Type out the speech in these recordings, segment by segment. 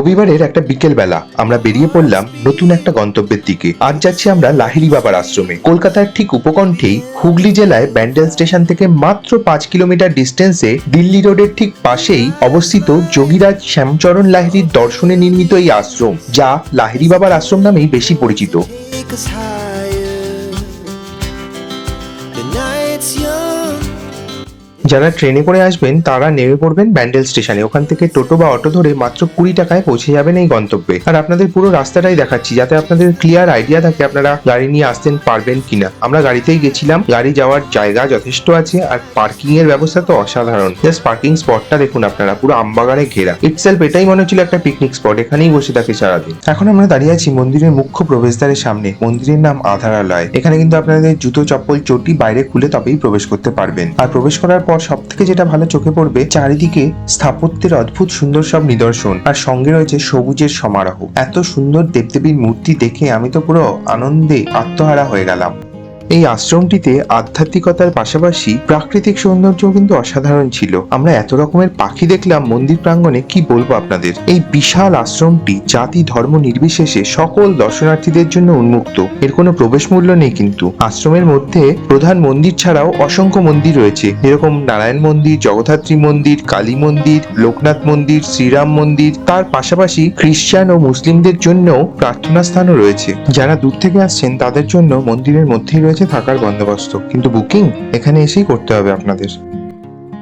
রবিবারের একটা বিকেল বেলা আমরা বেরিয়ে পড়লাম নতুন একটা গন্তব্যের দিকে। আজ যাচ্ছি আমরা লাহিরি বাবার আশ্রমে। কলকাতার ঠিক উপকণ্ঠেই হুগলি জেলায় ব্যান্ডেল স্টেশন থেকে মাত্র পাঁচ কিলোমিটার ডিস্টেন্সে দিল্লি রোডের ঠিক পাশেই অবস্থিত যোগীরাজ শ্যামচরণ লাহিড়ির দর্শনে নির্মিত এই আশ্রম, যা লাহিড়ি বাবার আশ্রম নামেই বেশি পরিচিত। যারা ট্রেনে করে আসবেন, তারা নেমে পড়বেন ব্যান্ডেল স্টেশনে। ওখান থেকে টোটো বা অটো ধরে মাত্র কুড়ি টাকায় পৌঁছে যাবেন এই গন্তব্যে। আর আপনাদের পুরো রাস্তাটাই দেখাচ্ছি, যাতে আপনাদের ক্লিয়ার আইডিয়া থাকে আপনারা গাড়ি নিয়ে আসতেন পারবেন কিনা। আমরা গাড়িতেই গেছিলাম, গাড়ি যাওয়ার জায়গা যথেষ্ট আছে, আর পার্কিং এর ব্যবস্থা তো অসাধারণ। জাস্ট পার্কিং স্পটটা দেখুন আপনারা, পুরো আমবাগানে ঘেরা। ইটসেলফ এটাই মনে হচ্ছিল একটা পিকনিক স্পট এখানেই বসে থাকে সারাদিন। এখন আমরা দাঁড়িয়ে আছি মন্দিরের মুখ্য প্রবেশদ্বারের সামনে, মন্দিরের নাম আধারালয়। এখানে কিন্তু আপনাদের জুতো, চপ্পল, চটি বাইরে খুলে তবেই প্রবেশ করতে পারবেন। আর প্রবেশ করার পর সব থেকে যেটা ভালো চোখে পড়বে, চারিদিকে স্থাপত্যের অদ্ভুত সুন্দর সব নিদর্শন। আর সঙ্গে রয়েছে সবুজের সমারোহ। এত সুন্দর দেবদেবীর মূর্তি দেখে আমি তো পুরো আনন্দে আত্মহারা হয়ে গেলাম। এই আশ্রমটিতে আধ্যাত্মিকতার পাশাপাশি প্রাকৃতিক সৌন্দর্য কিন্তু অসাধারণ ছিল। আমরা এত রকমের পাখি দেখলাম মন্দির প্রাঙ্গণে, কি বলব আপনাদের? এই বিশাল আশ্রমটি জাতি ধর্ম নির্বিশেষে সকল দর্শনার্থীদের জন্য উন্মুক্ত। এর কোনো প্রবেশ মূল্য নেই কিন্তু। আশ্রমের মধ্যে প্রধান মন্দির ছাড়াও অসংখ্য মন্দির রয়েছে। যেরকম নারায়ণ মন্দির, জগদ্ধাত্রী মন্দির, কালী মন্দির, লোকনাথ মন্দির, শ্রীরাম মন্দির। তার পাশাপাশি খ্রিস্টান ও মুসলিমদের জন্য প্রার্থনা স্থানও রয়েছে। যারা দূর থেকে আসছেন, তাদের জন্য মন্দিরের মধ্যেই রয়েছে থাকার বন্দোবস্ত কিন্তু বুকিং এখানে এসেই করতে হবে আপনাদের।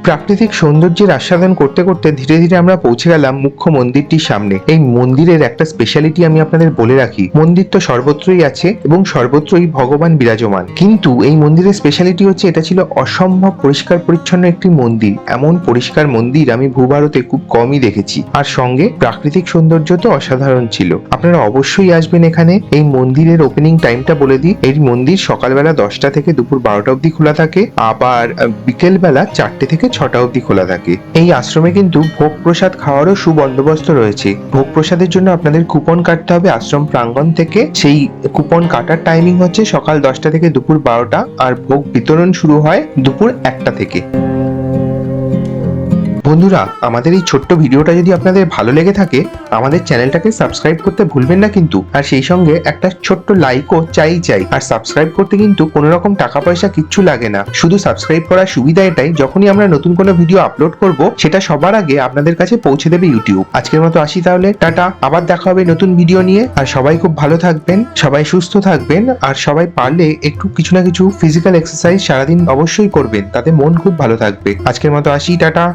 প্রাকৃতিক সৌন্দর্যের আস্বাদন করতে করতে ধীরে ধীরে আমরা পৌঁছে গেলাম মুখ্য মন্দিরটির সামনে। এই মন্দিরের একটা স্পেশালিটি আমি আপনাদের বলে রাখি, মন্দির তো সর্বত্রই আছে এবং সর্বত্রই ভগবান বিরাজমান। কিন্তু এই মন্দিরের স্পেশালিটি হচ্ছে এটা ছিল অসম্ভব পরিষ্কার পরিচ্ছন্ন একটি মন্দির। এমন পরিষ্কার মন্দির আমি ভূভারতে খুব কমই দেখেছি। আর সঙ্গে প্রাকৃতিক সৌন্দর্য তো অসাধারণ ছিল। আপনারা অবশ্যই আসবেন এখানে। এই মন্দিরের ওপেনিং টাইমটা বলে দিই। এই মন্দির সকালবেলা দশটা থেকে দুপুর বারোটা অবধি খোলা থাকে। আবার বিকেল বেলা চারটে থেকে ছটা অব্দি খোলা থাকে। এই আশ্রমে কিন্তু ভোগ প্রসাদ খাওয়ারও সুবন্দোবস্ত রয়েছে। ভোগ প্রসাদের জন্য আপনাদের কুপন কাটতে হবে। আশ্রম প্রাঙ্গণ থেকে সেই কুপন কাটার টাইমিং হচ্ছে সকাল দশটা থেকে দুপুর বারোটা। আর ভোগ বিতরণ শুরু হয় দুপুর একটা থেকে। বন্ধুরা, আমাদের এই ছোট্ট ভিডিওটা যদি আপনাদের ভালো লেগে থাকে, আমাদের চ্যানেলটাকে সাবস্ক্রাইব করতে ভুলবেন না কিন্তু। আর সেই সঙ্গে একটা ছোট্ট লাইকও চাই চাই। আর সাবস্ক্রাইব করতে কিন্তু কোনো রকম টাকা পয়সা কিচ্ছু লাগে না। শুধু সাবস্ক্রাইব করার সুবিধা এটাই, যখনই আমরা নতুন কোনো ভিডিও আপলোড করব, সেটা সবার আগে আপনাদের কাছে পৌঁছে দেবে ইউটিউব আজকের মতো আসি তাহলে, টাটা। আবার দেখা হবে নতুন ভিডিও নিয়ে। আর সবাই খুব ভালো থাকবেন, সবাই সুস্থ থাকবেন, আর সবাই পারলে একটু কিছু না কিছু ফিজিক্যাল এক্সারসাইজ সারাদিন অবশ্যই করবেন, তাতে মন খুব ভালো থাকবে। আজকের মতো আসি, টাটা।